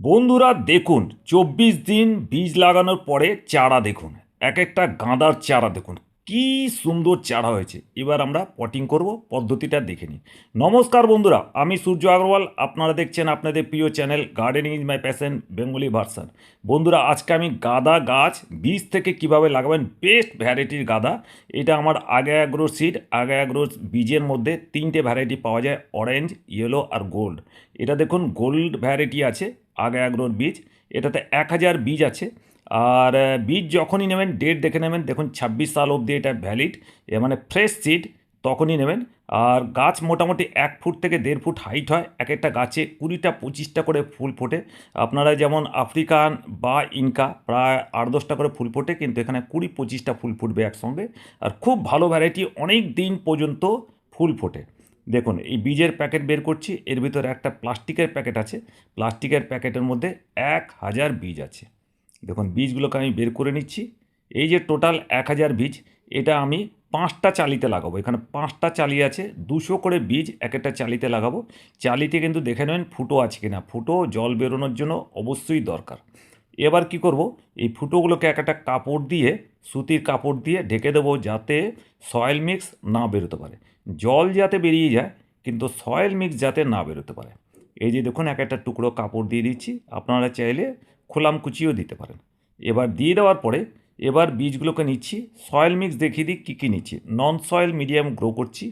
বন্ধুরা, দেখুন, চব্বিশ দিন বীজ লাগানোর পরে চারা দেখুন, এক একটা গাঁদার চারা দেখুন, কি সুন্দর চারা হয়েছে। এবার আমরা পটিং করব, পদ্ধতিটা দেখে নিই। নমস্কার বন্ধুরা, আমি সূর্য আগরওয়াল, আপনারা দেখছেন আপনাদের প্রিয় channel gardening is my passion Bengali version বন্ধুরা, আজকে আমি গাঁদা গাছ, বীজ থেকে কীভাবে লাগাবেন বেস্ট ভ্যারাইটির গাঁদা, এটা আমার আগে অ্যাগ্রো সিড আগে অ্যাগ্রো বীজের মধ্যে তিনটে ভ্যারাইটি পাওয়া যায় অরেঞ্জ ইয়েলো আর গোল্ড এটা দেখুন গোল্ড ভ্যারাইটি আছে আগে অ্যাগ্রোর বীজ, এটাতে এক হাজার বীজ আছে। আর বীজ যখনই নেবেন ডেট দেখে নেবেন, দেখুন ছাব্বিশ সাল অবধি এটা ভ্যালিড মানে ফ্রেশ সিড তখনই নেবেন। আর গাছ মোটামুটি এক ফুট থেকে দেড় ফুট হাইট হয়, এক একটা গাছে কুড়িটা, পঁচিশটা করে ফুল ফোটে। আপনারা যেমন আফ্রিকান বা ইনকা, প্রায় আট দশটা করে ফুল ফোটে, কিন্তু এখানে কুড়ি, পঁচিশটা ফুল ফুটবে একসঙ্গে। আর খুব ভালো ভ্যারাইটি অনেক দিন পর্যন্ত ফুল ফোটে। দেখুন, এই বীজের প্যাকেট বের করছি, এর ভিতরে একটা প্লাস্টিকের প্যাকেট আছে, প্লাস্টিকের প্যাকেটের মধ্যে এক হাজার বীজ আছে। দেখুন, বীজগুলোকে আমি বের করে নিচ্ছি, এই যে টোটাল এক হাজার বীজ, এটা আমি পাঁচটা চালিতে লাগাবো, এখানে পাঁচটা চালি আছে, দুশো করে বীজ এক একটা চালিতে লাগাবো, চালিতে কিন্তু দেখে নেবেন ফুটো আছে কিনা, ফুটো জল বেরোনোর জন্য অবশ্যই দরকার। এবার কি করব? এই ফুটোগুলোকে এক একটা কাপড় দিয়ে, সুতির কাপড় দিয়ে ঢেকে দেবো যাতে সয়েল মিক্স না বেরোতে পারে। জল যাতে বেরিয়ে যায়, কিন্তু সয়েল মিক্স যাতে না বেরোতে পারে। এই যে দেখুন, এক একটা টুকরো কাপড় দিয়ে দিচ্ছি। আপনারা চাইলে খোলাম কুচিও দিতে পারেন। এবার দিয়ে দেওয়ার পরে এবার বীজগুলোকে নিচ্ছি। সয়েল মিক্স দেখিয়ে দিই কী কী নিচ্ছি। নন সয়েল মিডিয়াম গ্রো করছি।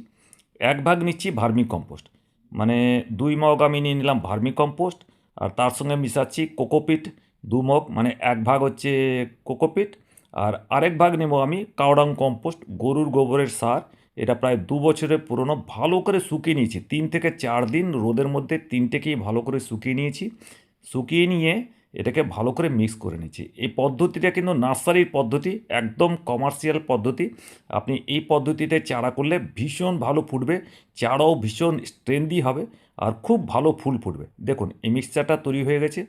এক ভাগ নিচ্ছি ভার্মি কম্পোস্ট মানে দুই মগ আমি নিয়ে নিলাম ভার্মি কম্পোস্ট আর তার সঙ্গে মিশাচ্ছি কোকোপিট। দু মগ মানে এক ভাগ হচ্ছে কোকোপিট আর আরেক ভাগ নেব আমি কাউডাং কম্পোস্ট, গরুর গোবরের সার। এটা প্রায় দু বছরের পুরনো, ভালো করে শুকিয়ে নিয়েছি। তিন থেকে চার দিন রোদের মধ্যে তিনটেকেই ভালো করে শুকিয়ে নিয়েছি। শুকিয়ে নিয়ে এটাকে ভালো করে মিক্স করে নিচ্ছি এই পদ্ধতিটা কিন্তু নার্সারির পদ্ধতি, একদম কমার্শিয়াল পদ্ধতি। আপনি এই পদ্ধতিতে চারা করলে ভীষণ ভালো ফুটবে, চারাও ভীষণ স্ট্রেন্দি হবে আর খুব ভালো ফুল ফুটবে। দেখুন, এই মিক্সচারটা তৈরি হয়ে গেছে।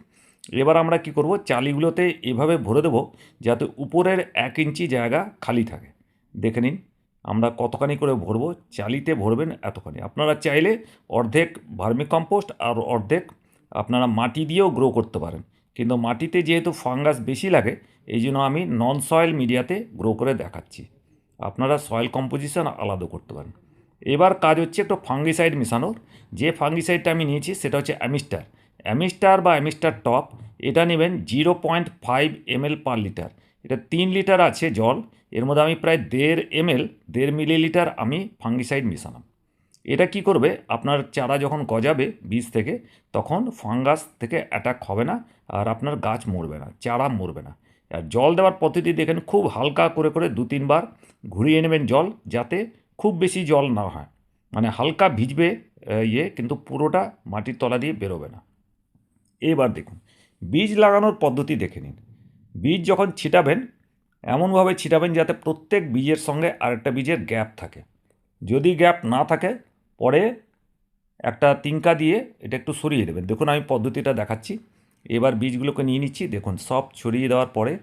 এবার আমরা কি করব? চালিগুলোতে এভাবে ভরে দেবো যাতে উপরের এক ইঞ্চি জায়গা খালি থাকে। দেখে নিন, আমরা কতখানি করে ভরবো? চালিতে ভরবেন এতখানি। আপনারা চাইলে অর্ধেক ভার্মি কম্পোস্ট আর অর্ধেক আপনারা মাটি দিয়েও গ্রো করতে পারেন। কিন্তু মাটিতে যেহেতু ফাঙ্গাস বেশি লাগে, এই জন্য আমি নন সয়েল মিডিয়াতে গ্রো করে দেখাচ্ছি। আপনারা সয়েল কম্পোজিশন আলাদা করতে পারেন। এবার কাজ হচ্ছে একটু ফাঙ্গিসাইড মেশানোর। যে ফাঙ্গিসাইডটা আমি নিয়েছি, সেটা হচ্ছে অ্যামিস্টার। অ্যামিস্টার বা অ্যামিস্টার টপ, এটা নেবেন zero point five ml per litre. এটা তিন লিটার আছে জল, এর মধ্যে আমি প্রায় দেড় এমএল, দেড় মিলিলিটার আমি ফাঙ্গিসাইড মেশালাম। এটা কি করবে? আপনার চারা যখন গজাবে বীজ থেকে, তখন ফাঙ্গাস থেকে অ্যাটাক হবে না, আর আপনার গাছ মরবে না, চারা মরবে না। আর জল দেওয়ার পদ্ধতি দেখেন, খুব হালকা করে করে দু তিনবার ঘুরিয়ে নেবেন জল, যাতে খুব বেশি জল না হয়। মানে হালকা ভিজবে ইয়ে কিন্তু পুরোটা মাটির তলা দিয়ে বেরোবে না। এবার দেখুন, বীজ লাগানোর পদ্ধতি দেখে নিন। বীজ যখন ছিটাবেন, এমনভাবে ছিটাবেন যাতে প্রত্যেক বীজের সঙ্গে আরেকটা বীজের গ্যাপ থাকে। যদি গ্যাপ না থাকে, পরে একটা তিনকা দিয়ে এটা একটু সরিয়ে দেবেন। দেখুন, আমি পদ্ধতিটা দেখাচ্ছি। এবার বীজগুলোকে নিয়ে নিচ্ছি। দেখুন, সব ছড়িয়ে দেওয়ার পরে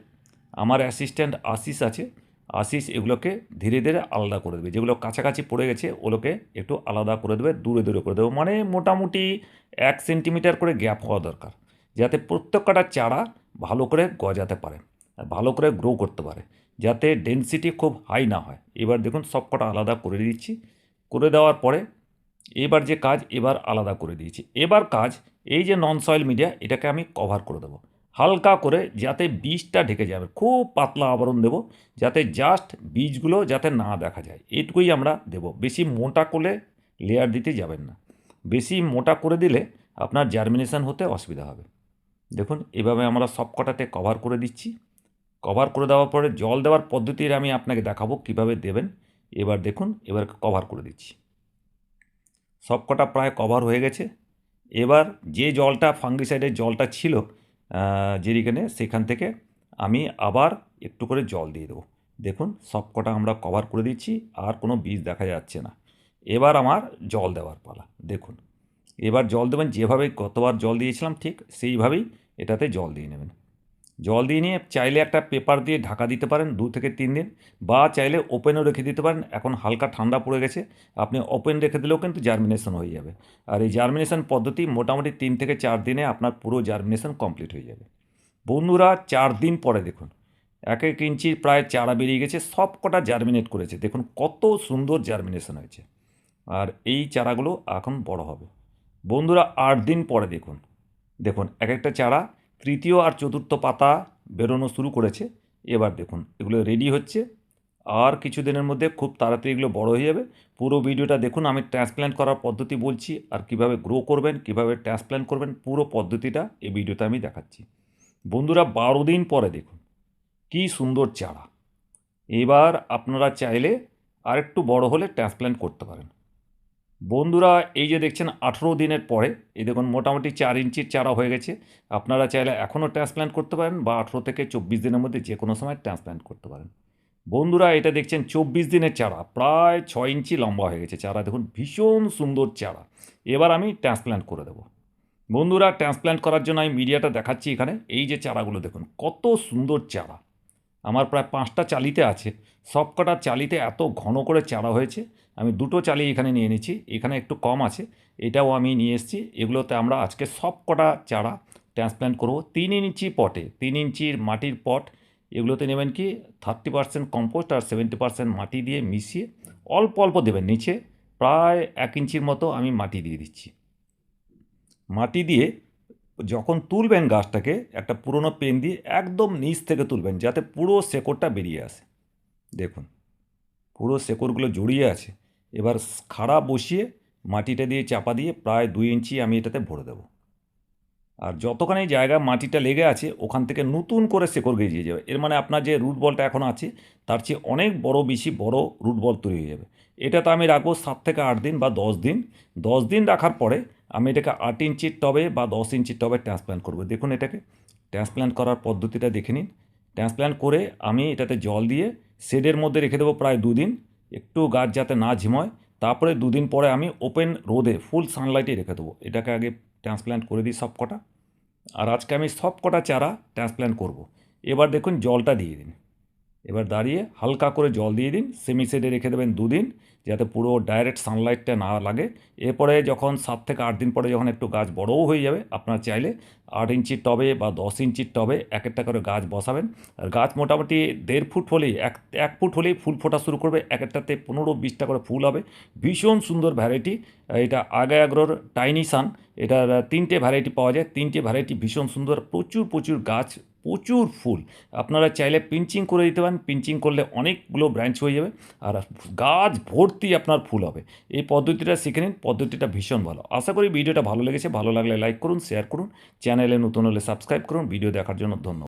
আমার অ্যাসিস্ট্যান্ট আশিস আছে। আশিস এগুলোকে ধীরে ধীরে আলাদা করে দেবে। যেগুলো কাছাকাছি পড়ে গেছে, ওগুলোকে একটু আলাদা করে দেবে, দূরে দূরে করে দেবে। মানে মোটামুটি এক সেন্টিমিটার করে গ্যাপ হওয়া দরকার, যাতে প্রত্যেকটা চারা ভালো করে গজাতে পারে ভালো করে গ্রো করতে পারে, যাতে ডেনসিটি খুব হাই না হয়। এবার দেখুন সব কটা আলাদা করে দিচ্ছি। করে দেওয়ার পরে এবার যে কাজ, এবার আলাদা করে দিয়েছি। এবার কাজ, এই যে নন সয়েল মিডিয়া এটাকে আমি কভার করে দেবো। হালকা করে যাতে বীজটা ঢেকে যাবে খুব পাতলা আবরণ দেবো যাতে জাস্ট বীজগুলো যাতে না দেখা যায়। এটুকুই আমরা দেব। বেশি মোটা করে লেয়ার দিতে যাবেন না। বেশি মোটা করে দিলে আপনার জার্মিনেশন হতে অসুবিধা হবে। দেখুন, এভাবে আমরা সব কটাতে কভার করে দিচ্ছি। কভার করে দেওয়ার পরে জল দেওয়ার পদ্ধতির আমি আপনাকে দেখাবো কীভাবে দেবেন। এবার দেখুন, এবার কভার করে দিচ্ছি। সব কটা প্রায় কভার হয়ে গেছে। এবার যে জলটা ফাঙ্গিসাইডের জলটা ছিল জেরিকেনে সেখান থেকে আমি আবার একটু করে জল দিয়ে দেবো। দেখুন, সব কটা আমরা কভার করে দিচ্ছি, আর কোনো বীজ দেখা যাচ্ছে না। এবার আমার জল দেওয়ার পালা, দেখুন। এবার জল দেবেন, যেভাবে গতবার জল দিয়েছিলাম, ঠিক সেইভাবেই এটাতে জল দিয়ে নেবেন। জল দিয়ে নিয়ে চাইলে একটা পেপার দিয়ে ঢাকা দিতে পারেন দু থেকে তিন দিন বা চাইলে ওপেনও রেখে দিতে পারেন। এখন হালকা ঠান্ডা পড়ে গেছে, আপনি ওপেন রেখে দিলেও কিন্তু জার্মিনেশন হয়ে যাবে। আর এই জার্মিনেশন পদ্ধতি মোটামুটি তিন থেকে চার দিনে আপনার পুরো জার্মিনেশন কমপ্লিট হয়ে যাবে। বন্ধুরা, চার দিন পরে দেখুন, এক এক ইঞ্চির প্রায় চারা বেরিয়ে গেছে সব কটা জার্মিনেট করেছে। দেখুন কত সুন্দর জার্মিনেশন হয়েছে। আর এই চারাগুলো এখন বড় হবে। বন্ধুরা, আট দিন পরে দেখুন দেখুন এক একটা চারা তৃতীয় আর চতুর্থ পাতা বেরোনো শুরু করেছে। এবার দেখুন, এগুলো রেডি হচ্ছে। আর কিছু দিনের মধ্যে খুব তাড়াতাড়ি এগুলো বড় হয়ে যাবে। পুরো ভিডিওটা দেখুন, আমি ট্রান্সপ্ল্যান্ট করার পদ্ধতি বলছি, আর কীভাবে গ্রো করবেন, কীভাবে ট্রান্সপ্ল্যান্ট করবেন, পুরো পদ্ধতিটা এই ভিডিওতে আমি দেখাচ্ছি। বন্ধুরা, বারো দিন পরে দেখুন, কি সুন্দর চারা। এবার আপনারা চাইলে আরেকটু বড় হলে ট্রান্সপ্ল্যান্ট করতে পারেন। বন্ধুরা, এই যে দেখছেন আঠেরো দিনের পরে, এই দেখুন মোটামুটি চার ইঞ্চির চারা হয়ে গেছে। আপনারা চাইলে এখনও ট্রান্সপ্ল্যান্ট করতে পারেন বা আঠেরো থেকে চব্বিশ দিনের মধ্যে যে কোনো সময় ট্রান্সপ্ল্যান্ট করতে পারেন। বন্ধুরা, এটা দেখছেন চব্বিশ দিনের চারা, প্রায় ছয় ইঞ্চি লম্বা হয়ে গেছে চারা, দেখুন ভীষণ সুন্দর চারা। এবার আমি ট্রান্সপ্ল্যান্ট করে দেবো। বন্ধুরা ট্রান্সপ্ল্যান্ট করার জন্য আমি মিডিয়াটা দেখাচ্ছি এখানে, এই যে চারাগুলো দেখুন, কত সুন্দর চারা। আমার প্রায় পাঁচটা চালিতে আছে। সব কটা চালিতে এত ঘন করে চারা হয়েছে, আমি দুটো চালি এখানে নিয়ে নিচ্ছি, এখানে একটু কম আছে, এটাও আমি নিয়ে এসেছি, এগুলোতে আমরা আজকে সব কটা চারা ট্রান্সপ্ল্যান্ট করব। তিন ইঞ্চি পটে, তিন ইঞ্চির মাটির পট, এগুলোতে নেবেন কি থার্টি পার্সেন্ট কম্পোস্ট আর সেভেন্টি পার্সেন্ট মাটি দিয়ে মিশিয়ে অল্প অল্প দেবেন, নিচে প্রায় এক ইঞ্চির মতো আমি মাটি দিয়ে দিচ্ছি। মাটি দিয়ে যখন তুলবেন গাছটাকে, একটা পুরনো পেন দিয়ে একদম নিচ থেকে তুলবেন, যাতে পুরো শেকড়টা বেরিয়ে আসে। দেখুন, পুরো শেকড়গুলো জড়িয়ে আছে। এবার খাড়া বসিয়ে মাটিটা দিয়ে চাপা দিয়ে প্রায় দুই ইঞ্চি আমি এটাতে ভরে দেবো। আর যতখানি জায়গা মাটিটা লেগে আছে, ওখান থেকে নতুন করে শেকড় গেজিয়ে যাবে। এর মানে আপনার যে রুট বলটা এখন আছে, তার চেয়ে অনেক বড় বেশি বড় রুট বল তৈরি হয়ে যাবে। এটাতে আমি রাখব সাত থেকে আট দিন বা দশ দিন। দশ দিন রাখার পরে আমি এটাকে আট ইঞ্চির টবে বা দশ ইঞ্চির টবে ট্রান্সপ্ল্যান্ট করব। দেখুন এটাকে। ট্রান্সপ্ল্যান্ট করার পদ্ধতিটা দেখে নিন। ট্রান্সপ্ল্যান্ট করে আমি এটাতে জল দিয়ে শেডের মধ্যে রেখে দেবো প্রায় দুদিন। একটু গাছ যাতে না ঝিময়। তারপরে দুদিন পরে আমি ওপেন রোদে ফুল সানলাইটে রেখে দেবো। এটাকে আগে ট্রান্সপ্ল্যান্ট করে দিই সব কটা আর আজকে আমি সব কটা চারা ট্রান্সপ্ল্যান্ট করব। এবার দেখুন জলটা দিয়ে দিন। এবার দাঁড়িয়ে হালকা করে জল দিয়ে দিন, সেমি সেডে রেখে দেবেন দুদিন, যাতে পুরো ডাইরেক্ট সানলাইটটা না লাগে। এরপরে যখন সাত থেকে আট দিন পরে যখন একটু গাছ বড়ও হয়ে যাবে, আপনার চাইলে আট ইঞ্চির টবে বা দশ ইঞ্চির টবে এক একটা করে গাছ বসাবেন। আর গাছ মোটামুটি দেড় ফুট হলেই, এক এক ফুট হলেই ফুল ফোটা শুরু করবে, এক একটাতে পনেরো বিশটা করে ফুল হবে। ভীষণ সুন্দর ভ্যারাইটি এটা আগা আগ্রোর টাইনি সান এটার তিনটে ভ্যারাইটি পাওয়া যায়। তিনটে ভ্যারাইটি ভীষণ সুন্দর, প্রচুর প্রচুর গাছ প্রচুর ফুল। আপনারা চাইলে পিঞ্চিং করে দিতে পারেন। পিঞ্চিং করলে অনেকগুলো ব্রাঞ্চ হয়ে যাবে আর গাছ ভর্তি আপনার ফুল হবে। এই পদ্ধতিটা শিখে নিন। পদ্ধতিটা ভীষণ ভালো। আশা করি ভিডিওটা ভালো লেগেছে। ভালো লাগলে লাইক করুন, শেয়ার করুন। চ্যানেলে নতুন হলে সাবস্ক্রাইব করুন। ভিডিও দেখার জন্য ধন্যবাদ।